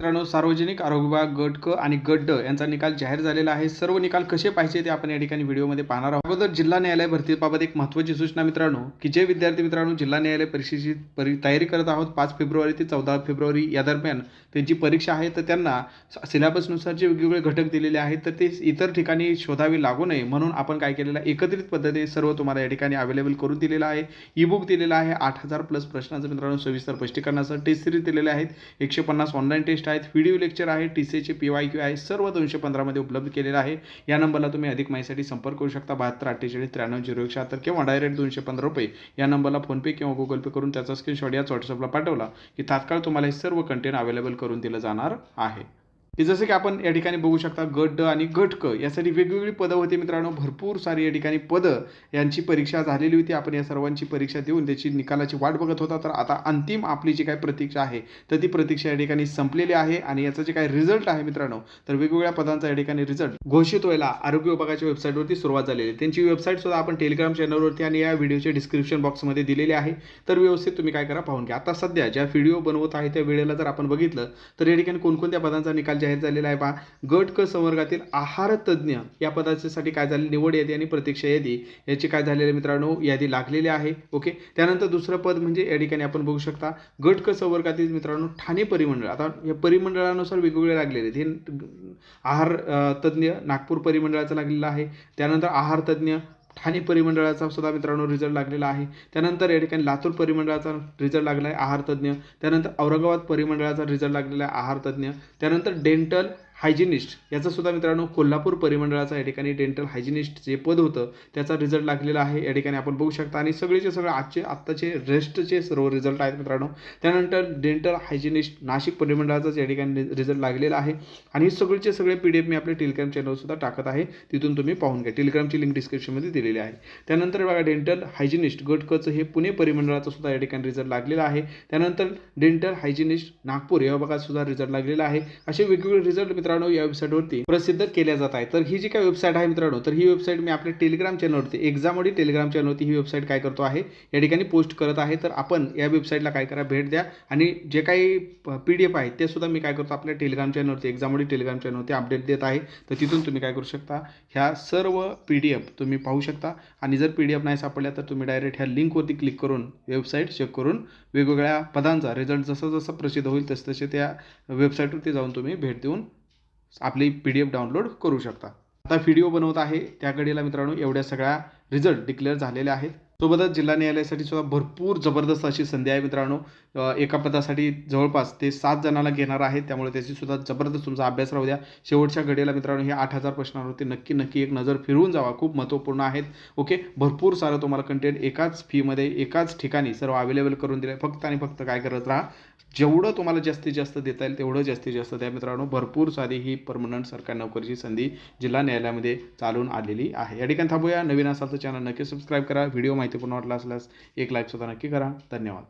मित्रांनो सार्वजनिक आरोग्य विभाग गट क आणि गट ड यांचा निकाल जाहीर झालेला आहे. सर्व निकाल कसे पाहिजे ते आपण या ठिकाणी व्हिडिओमध्ये पाहणार आहोत. अगोदर जिल्हा न्यायालय भरतीबाबत एक महत्त्वाची सूचना मित्रांनो की जे विद्यार्थी मित्रांनो जिल्हा न्यायालय परीक्षेची परी तयारी करत आहोत पाच फेब्रुवारी ते चौदा फेब्रुवारी या दरम्यान त्यांची परीक्षा आहे तर त्यांना सिलेबसनुसार जे वेगवेगळे घटक दिलेले आहेत तर ते इतर ठिकाणी शोधावे लागू नये. म्हणून आपण काय केलेलं आहे एकत्रित पद्धतीने सर्व तुम्हाला या ठिकाणी अवेलेबल करून दिलेलं आहे. ई बुक दिलेला आहे आठ हजार प्लस प्रश्नाचं मित्रांनो सविस्तर स्पष्टीकरणाचं टेस्ट सिरीज दिलेले आहेत. एकशे पन्नास ऑनलाईन टेस्ट आहेत. व्हिडिओ लेक्चर आहे टी सीचे पी वाय क्यू आहे सर्व दोनशे पंधरामध्ये उपलब्ध केलेलं आहे. या नंबरला तुम्ही अधिक माहितीसाठी संपर्क करू शकता. बहात्तर अठ्ठेचाळीस त्र्याण्णव झिरो एक शहात्तर किंवा डायरेक्ट दोनशे पंधरा रुपये. या नंबरला फोनपे किंवा गुगल पे करून त्याचा स्क्रीनशॉट याच व्हॉट्सअपला पाठवला की तात्काळ तुम्हाला हे सर्व कंटेंट अवेलेबल करून दिलं जाणार आहे. की जसं की आपण या ठिकाणी बघू शकता गट ड आणि गट क यासाठी वेगवेगळी पदं होती मित्रांनो. भरपूर सारी या ठिकाणी पदं यांची परीक्षा झालेली होती. आपण या सर्वांची परीक्षा देऊन त्याची निकालाची वाट बघत होता. तर आता अंतिम आपली जी काय प्रतीक्षा आहे तर ती प्रतीक्षा या ठिकाणी संपलेली आहे आणि याचा जे काय रिझल्ट आहे मित्रांनो तर वेगवेगळ्या पदांचा या ठिकाणी रिझल्ट घोषित व्हायला आरोग्य विभागाच्या वेबसाईटवरती सुरुवात झालेली आहे. त्यांची वेबसाईट सुद्धा आपण टेलिग्राम चॅनलवरती आणि या व्हिडिओच्या डिस्क्रिप्शन बॉक्समध्ये दिलेली आहे. तर व्यवस्थित तुम्ही काय करा पाहून घ्या. आता सध्या ज्या व्हिडिओ बनवत आहे त्या वेळेला जर आपण बघितलं तर या ठिकाणी कोणकोणत्या पदांचा निकाल जाहीर झालेला आहे पहा गट क संवर्गातील आहार तज्ज्ञ या पदासाठी काय झाले? निवड यादी आणि प्रतीक्षा यादी याची काय झालेले मित्रांनो? यादी लागलेली आहे. ओके? त्यानंतर दुसरं पद म्हणजे या ठिकाणी आपण बघू शकता. गट क संवर्गातील मित्रांनो ठाणे परिमंडळ. आता या परिमंडळानुसार वेगवेगळे लागलेले आहेत. हे आहार तज्ज्ञ नागपूर परिमंडळाचं लागलेलं आहे. त्यानंतर आहार तज्ज्ञ ठाणे परिमंडळाचा सुद्धा मित्रांनो रिझल्ट लागलेला आहे. त्यानंतर या ठिकाणी लातूर परिमंडळाचा रिझल्ट लागला आहे आहार तज्ज्ञ. त्यानंतर औरंगाबाद परिमंडळाचा रिझल्ट लागलेला आहे आहार तज्ज्ञ. त्यानंतर डेंटल हायजिनिस्ट याचा सुद्धा मित्रांनो कोल्हापूर परिमंडळाचा या ठिकाणी डेंटल हायजिनिस्ट जे पद होतं त्याचा रिझल्ट लागलेला आहे. या ठिकाणी आपण बघू शकता आणि सगळेचे सगळे आजचे आत्ताचे रेस्टचे सर्व रिझल्ट आहेत मित्रांनो. त्यानंतर डेंटल हायजिनिस्ट नाशिक परिमंडळाचाच या ठिकाणी रिझल्ट लागलेला आहे. आणि हे सगळेचे सगळे पी डी एफ मी आपल्या टेलिग्राम चॅनलसुद्धा टाकत आहे. तिथून तुम्ही पाहून घ्या. टेलिग्रामची लिंक डिस्क्रिप्शनमध्ये दिलेली आहे. त्यानंतर बघा डेंटल हायजिनिस्ट गटकचं हे पुणे परिमंडळाचा सुद्धा या ठिकाणी रिझल्ट लागलेला आहे. त्यानंतर डेंटल हायजिनिस्ट नागपूर या भागात सुद्धा रिझल्ट लागलेला आहे. असे वेगवेगळे रिझल्ट मित्रांनो या वेबसाईटवरती प्रसिद्ध केल्या जात आहे तर ही जी काय वेबसाईट आहे मित्रांनो तर ही वेबसाईट मी आपल्या टेलिग्राम चॅनलवरती एक्झामवडी टेलिग्राम चॅनलवरती ही वेबसाईट काय करतो आहे या ठिकाणी पोस्ट करत आहे. तर आपण या वेबसाईटला काय करा भेट द्या. आणि जे काही पी डी एफ आहे ते सुद्धा मी काय करतो आपल्या टेलिग्राम चॅनलवरती एक्झामवडी टेलिग्राम चॅनलवरती अपडेट देत आहे. तर तिथून तुम्ही काय करू शकता ह्या सर्व पी डी एफ तुम्ही पाहू शकता. आणि जर पी डी एफ नाही सापडल्या तर तुम्ही डायरेक्ट ह्या लिंकवरती क्लिक करून वेबसाईट चेक करून वेगवेगळ्या पदांचा रिझल्ट जसं जसं प्रसिद्ध होईल तसं तसे त्या वेबसाईटवरती जाऊन तुम्ही भेट देऊन आपली पी डी एफ डाउनलोड करू शकता. आता व्हिडिओ बनवत आहे. त्या घडीला मित्रांनो एवढ्या सगळ्या रिझल्ट डिक्लेअर झालेल्या आहेत. सोबतच जिल्हा न्यायालयासाठी सुद्धा भरपूर जबरदस्त अशी संधी आहे मित्रांनो. एका पदासाठी जवळपास ते सात जणांना घेणार आहेत त्यामुळे त्याची सुद्धा जबरदस्त तुमचा अभ्यास राहू द्या. शेवटच्या घडीला मित्रांनो हे आठ हजार प्रश्नांवरती नक्की नक्की एक नजर फिरवून जावा. खूप महत्त्वपूर्ण आहेत. ओके? भरपूर सारं तुम्हाला कंटेंट एकाच फीमध्ये एकाच ठिकाणी सर्व अवेलेबल करून दिलं फक्त आणि फक्त काय करत राहा. जेवढं तुम्हाला जास्तीत जास्त देता येईल तेवढं जास्तीत जास्त द्या मित्रांनो. भरपूर सारी ही परमनंट सरकारी नोकरीची संधी जिल्हा न्यायालयामध्ये चालून आलेली आहे. या ठिकाणी थांबूया. नवीन असाल तर चॅनल नक्की सबस्क्राईब करा. व्हिडिओ माहिती माहितीपूर्ण वाटला असल्यास एक लाईक सुद्धा नक्की करा. धन्यवाद.